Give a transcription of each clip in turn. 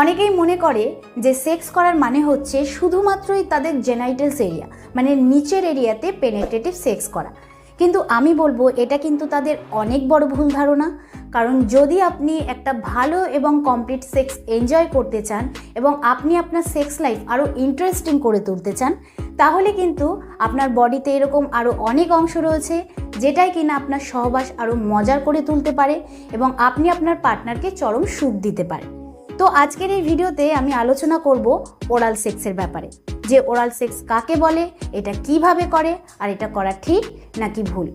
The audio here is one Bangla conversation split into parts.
অনেকেই মনে করে যে সেক্স করার মানে হচ্ছে শুধুমাত্রই তাদের জেনাইটালস এরিয়া মানে নিচের এরিয়াতে পেনেট্রেটিভ সেক্স করা। কিন্তু আমি বলব, এটা কিন্তু তাদের অনেক বড় ভুল ধারণা। কারণ যদি আপনি একটা ভালো এবং কমপ্লিট সেক্স এনজয় করতে চান এবং আপনি আপনার সেক্স লাইফ আরও ইন্টারেস্টিং করে তুলতে চান, তাহলে কিন্তু আপনার বডিতে এরকম আরও অনেক অংশ রয়েছে যেটাই কিনা আপনার সহবাস আরও মজার করে তুলতে পারে এবং আপনি আপনার পার্টনারকে চরম সুখ দিতে পারে তো আজকের এই ভিডিওতে আমি আলোচনা করব ওরাল সেক্সের ব্যাপারে। যে ওরাল সেক্স কাকে বলে, এটা কীভাবে করে, আর এটা করা ঠিক নাকি ভুল?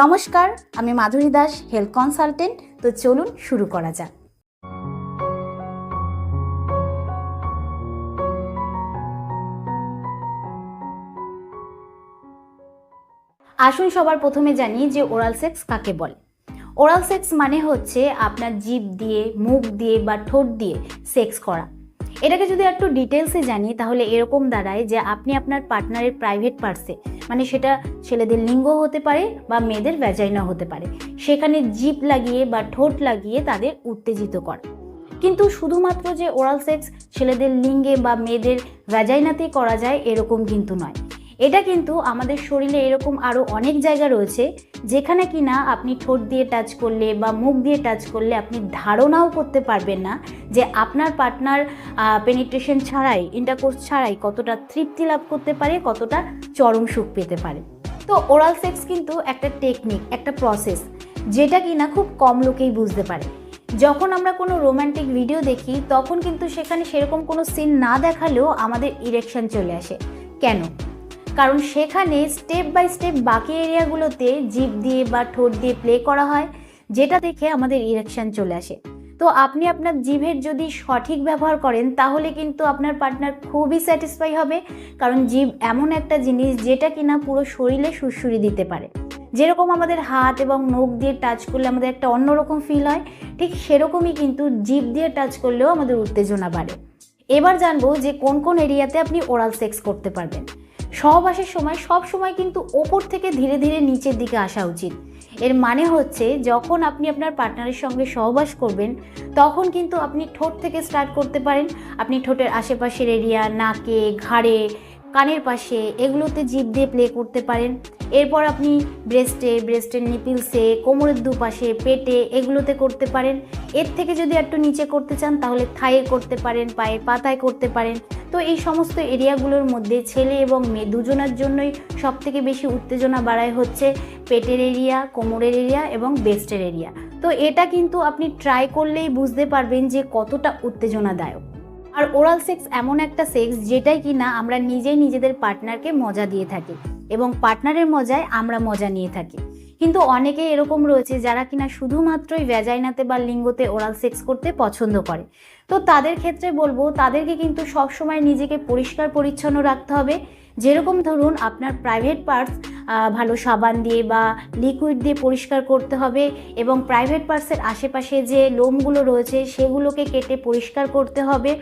নমস্কার, আমি মাধুরী দাস হেলথ কনসালটেন্ট তো চলুন শুরু করা যাক। আসুন সবার প্রথমে জানি যে ওরাল সেক্স কাকে বলে। ওরাল সেক্স মানে হচ্ছে আপনার জিভ দিয়ে, মুখ দিয়ে বা ঠোঁট দিয়ে সেক্স করা। এটাকে যদি একটু ডিটেলসে জানি, তাহলে এরকম দাঁড়ায় যে আপনি আপনার পার্টনারের প্রাইভেট পার্সে মানে সেটা ছেলেদের লিঙ্গ হতে পারে বা মেয়েদের ভ্যাজাইনা হতে পারে, সেখানে জিভ লাগিয়ে বা ঠোঁট লাগিয়ে তাদের উত্তেজিত করা। কিন্তু শুধুমাত্র যে ওরাল সেক্স ছেলেদের লিঙ্গে বা মেয়েদের ভ্যাজাইনাতেই করা যায়, এরকম কিন্তু নয়। এটা কিন্তু আমাদের শরীরে এরকম আরও অনেক জায়গা রয়েছে যেখানে কিনা আপনি ঠোঁট দিয়ে টাচ করলে বা মুখ দিয়ে টাচ করলে আপনি ধারণাও করতে পারবেন না যে আপনার পার্টনার পেনিট্রেশন ছাড়াই ইন্টারকোর্স ছাড়াই কতটা তৃপ্তি লাভ করতে পারে, কতটা চরম সুখ পেতে পারে। তো ওরাল সেক্স কিন্তু একটা টেকনিক একটা প্রসেস যেটা কিনা খুব কম লোকেই বুঝতে পারে। যখন আমরা কোনো রোমান্টিক ভিডিও দেখি, তখন কিন্তু সেখানে সেরকম কোনো সিন না দেখালেও আমাদের ইরেকশন চলে আসে। কেন? কারণ সেখানে স্টেপ বাই স্টেপ বাকি এরিয়াগুলোতে জিপ দিয়ে বা ঠোঁট দিয়ে প্লে করা হয়, যেটা দেখে আমাদের ইরেকশন চলে আসে। তো আপনি আপনার জিভের যদি সঠিক ব্যবহার করেন, তাহলে কিন্তু আপনার পার্টনার খুবই স্যাটিসফাই হবে, কারণ জিভ এমন একটা জিনিস যেটা কিনা পুরো শরীরে সুরসুরি দিতে পারে। যেরকম আমাদের হাত এবং নখ দিয়ে টাচ করলে আমাদের একটা অন্যরকম ফিল হয়, ঠিক সেরকমই কিন্তু জিভ দিয়ে টাচ করলেও আমাদের উত্তেজনা বাড়ে। এবার জানব যে কোন কোন এরিয়াতে আপনি ওরাল সেক্স করতে পারবেন। সহবাসের সময়, সব সময় কিন্তু ওপর থেকে ধীরে ধীরে নিচের দিকে আসা উচিত। এর মানে হচ্ছে যখন আপনি আপনার পার্টনারের সঙ্গে সহবাস করবেন, তখন কিন্তু আপনি ঠোঁট থেকে স্টার্ট করতে পারেন। আপনি ঠোঁটের আশেপাশের এরিয়া নাকে, ঘাড়ে, কানের পাশে, এগুলোতে জিভ দিয়ে প্লে করতে পারেন। এরপর আপনি ব্রেস্টে, ব্রেস্টের নিপিলসে, কোমরের দুপাশে, পেটে এগুলোতে করতে পারেন। এর থেকে যদি একটু নিচে করতে চান, তাহলে থায়ে করতে পারেন, পায়ের পাতায় করতে পারেন। তো এই সমস্ত এরিয়াগুলোর মধ্যে ছেলে এবং মেয়ে দুজনের জন্যই সব থেকে বেশি উত্তেজনা বাড়ায় হচ্ছে পেটের এরিয়া, কোমরের এরিয়া এবং বেস্টের এরিয়া। তো এটা কিন্তু আপনি ট্রাই করলেই বুঝতে পারবেন যে কতটা উত্তেজনাদায়ক। আর ওরাল সেক্স এমন একটা সেক্স যেটাই কিনা আমরা নিজেই নিজেদের পার্টনারকে মজা দিয়ে থাকি। এবং পার্টনারের মজায় আমরা মজা নিয়ে থাকি। কিন্তু অনেকে এরকম রয়েছে যারা কিনা শুধুমাত্রই ভ্যাজাইনাতে বা লিঙ্গতে ওরাল সেক্স করতে পছন্দ করে। তো তাদের ক্ষেত্রে বলব, তাদেরকে কিন্তু সবসময় নিজেকে পরিষ্কার পরিচ্ছন্ন রাখতে হবে। যেরকম ধরুন, আপনার প্রাইভেট পার্টস ভালো সাবান দিয়ে বা লিকুইড দিয়ে পরিষ্কার করতে হবে এবং প্রাইভেট পার্টসের আশেপাশে যে লোমগুলো রয়েছে, সেগুলোকে কেটে পরিষ্কার করতে হবে।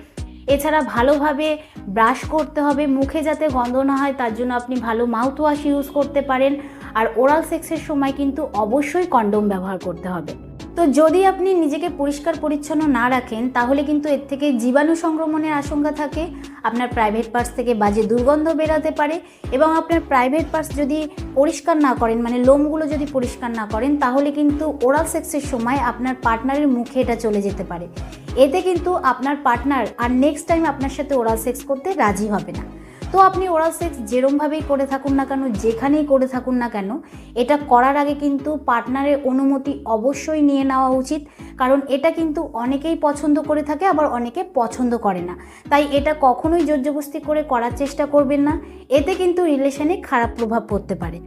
এছাড়া ভালোভাবে ব্রাশ করতে হবে, মুখে যাতে গন্ধ না হয়, তার জন্য আপনি ভালো মাউথওয়াশ ইউজ করতে পারেন। আর ওরাল সেক্সের সময় কিন্তু অবশ্যই কন্ডোম ব্যবহার করতে হবে। তো যদি আপনি নিজেকে পরিষ্কার পরিচ্ছন্ন না রাখেন, তাহলে কিন্তু এর থেকে জীবাণু সংক্রমণের আশঙ্কা থাকে, আপনার প্রাইভেট পার্টস থেকে বাজে দুর্গন্ধ বেরাতে পারে এবং আপনার প্রাইভেট পার্টস যদি পরিষ্কার না করেন মানে লোমগুলো যদি পরিষ্কার না করেন, তাহলে কিন্তু ওরাল সেক্সের সময় আপনার পার্টনারের মুখে এটা চলে যেতে পারে। এতে কিন্তু আপনার পার্টনার আর নেক্সট টাইম আপনার সাথে ওরাল সেক্স করতে রাজি হবে না। তো আপনি ওরাল সেক্স যেরমভাবেই করে থাকুন না কেন, যেখানেই করে থাকুন না কেন, এটা করার আগে কিন্তু পার্টনারের অনুমতি অবশ্যই নিয়ে নেওয়া উচিত। কারণ এটা কিন্তু অনেকেই পছন্দ করে থাকে, আবার অনেকে পছন্দ করে না। তাই এটা কখনোই জোরজবস্তি করে করার চেষ্টা করবেন না। এতে কিন্তু রিলেশনে খারাপ প্রভাব পড়তে পারে।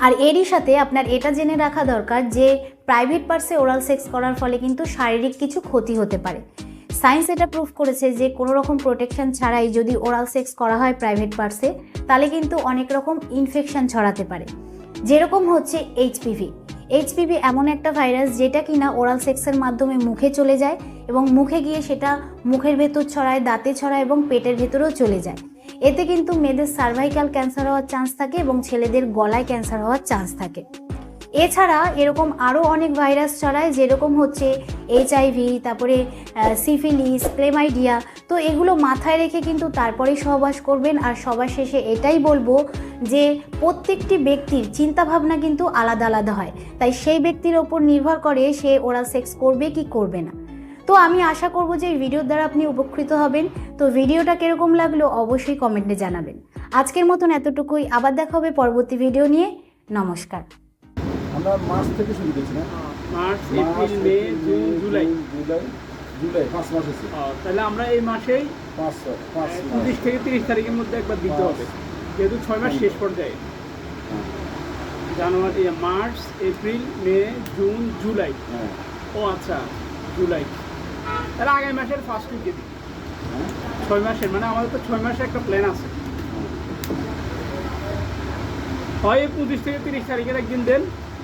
আর এরই সাথে আপনার এটা জেনে রাখা দরকার যে প্রাইভেট পার্সে ওরাল সেক্স করার ফলে কিন্তু শারীরিক কিছু ক্ষতি হতে পারে। সায়েন্স এটা প্রুফ করেছে যে কোনো রকম প্রোটেকশন ছাড়াই যদি ওরাল সেক্স করা হয় প্রাইভেট পার্সে তাহলে কিন্তু অনেক রকম ইনফেকশন ছড়াতে পারে। যেরকম হচ্ছে এইচপিভি এইচপিভি এমন একটা ভাইরাস যেটা কিনা ওরাল সেক্সের মাধ্যমে মুখে চলে যায় এবং মুখে গিয়ে সেটা মুখের ভেতর ছড়ায়, দাঁতে ছড়ায় এবং পেটের ভেতরেও চলে যায়। এতে কিন্তু মেয়েদের সার্ভাইকাল ক্যান্সার হওয়ার চান্স থাকে এবং ছেলেদের গলায় ক্যান্সার হওয়ার চান্স থাকে। এছাড়া এরকম আরও অনেক ভাইরাস ছড়ায়, যেরকম হচ্ছে এইচআইভি তারপরে সিফিলিস, ক্লেমাইডিয়া। তো এগুলো মাথায় রেখে কিন্তু তারপরেই সহবাস করবেন। আর সবার শেষে এটাই বলব যে, প্রত্যেকটি ব্যক্তির চিন্তাভাবনা কিন্তু আলাদা আলাদা হয়। তাই সেই ব্যক্তির ওপর নির্ভর করে সে ওরাল সেক্স করবে কি করবে না। তো আমি আশা করব যে, এই ভিডিওর দ্বারা আপনি উপকৃত হবেন। তো ভিডিওটা কীরকম লাগল অবশ্যই কমেন্টে জানাবেন। আজকের মতন এতটুকুই। আবার দেখা হবে পরবর্তী ভিডিও নিয়ে। নমস্কার। আমরা মার্চ থেকে শুরু করছি না। March April May June July. July July পাঁচ মাস আছে তাহলে আমরা এই মাসেই পাঁচ পাঁচ মাস। পঁচিশ থেকে তিরিশ তারিখের মধ্যে একবার দিতে হবে। যেহেতু ছয় মাস শেষ পর্যায়ে। হ্যাঁ, January March April May June July. হ্যাঁ। ও আচ্ছা জুলাই। তাহলে আগামী মাসের ফার্স্ট উইকে দিই। হ্যাঁ, ছয় মাসের মানে আমাদের তো ছয় মাসের একটা প্ল্যান আছে। হয়। পঁচিশ থেকে তিরিশ তারিখের একদিন দেন।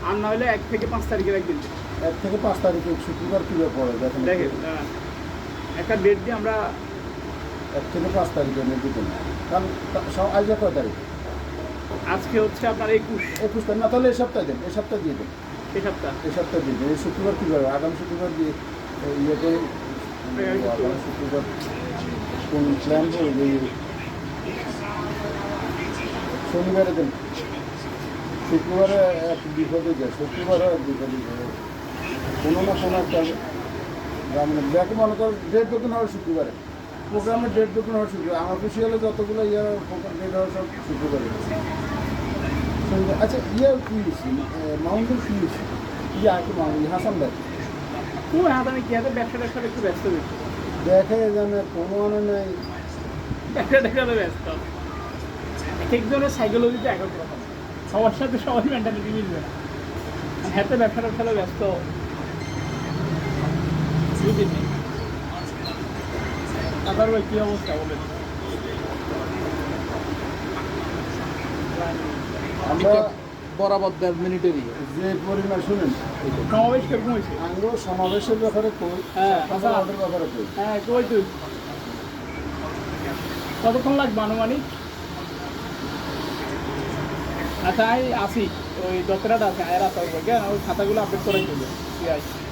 আর না হলে এক থেকে পাঁচ তারিখের একদিন দেন এক থেকে পাঁচ তারিখে শুক্রবার কীভাবে পড়ে দেখেন দেখেন একটা ডেট দিয়ে আমরা এক থেকে পাঁচ তারিখের মধ্যে দিন কারণ আজ কয় তারিখ? আজকে হচ্ছে আপনার একুশ। একুশ তারিখ। না তাহলে এই সপ্তাহে দেন এই সপ্তাহে দিয়ে দেন। এই সপ্তাহ। এই সপ্তাহে দিয়ে দেন। এই শুক্রবার কীভাবে আগামী শুক্রবার দিয়ে ইয়ে করে। আগামী শুক্রবার। কোন প্ল্যান শনিবারে দেন। শুক্রবারে এক বিপদে যায় শুক্রবারে এক বিপদে যায়। কোনো না কোনো একটা মানে ব্যাকে মনে করো ডেট দোকান হবে শুক্রবারে। প্রোগ্রামের ডেট দোকান হবে শুক্রবার। আমার হলে যতগুলো ইয়ে ডেট হবে সব শুক্রবারে। আচ্ছা ইয়ে কি মাউন্টেন কি ইয়ে আর কি মাউন্ট হাসান ভাই? খুব হাত আমি হাতে ব্যবসা ট্যাবসাটা একটু ব্যস্ত বেশি দেখে জানে কোনো মানে নেই। ব্যবসা ট্যাবসাতে ব্যস্ত। এক একজনের সাইকোলজিতে এক এক রকম। সবার সাথে সবার মেন্টালিটি মিলবে না। হাতে ব্যবসা ট্যাবসাতে ব্যস্ত। বুঝিনি আপনার ভাই কী অবস্থা বলেন? আমরা বরাবর দেড় মিনিটেরই। যে পরিমাণ শুনেন। সমাবেশ কীরকম হয়েছে? আঙ্গ সমাবেশের ব্যাপারে কই? হ্যাঁ, ব্যাপারে কই? হ্যাঁ কই তুই? কতক্ষণ লাগবে আনুমানিক? আচ্ছা আমি আসি। ওই দত্তরাটা আছে, আয়ের আসা ওই খাতাগুলো আপডেট করে দেবে ঠিক আছে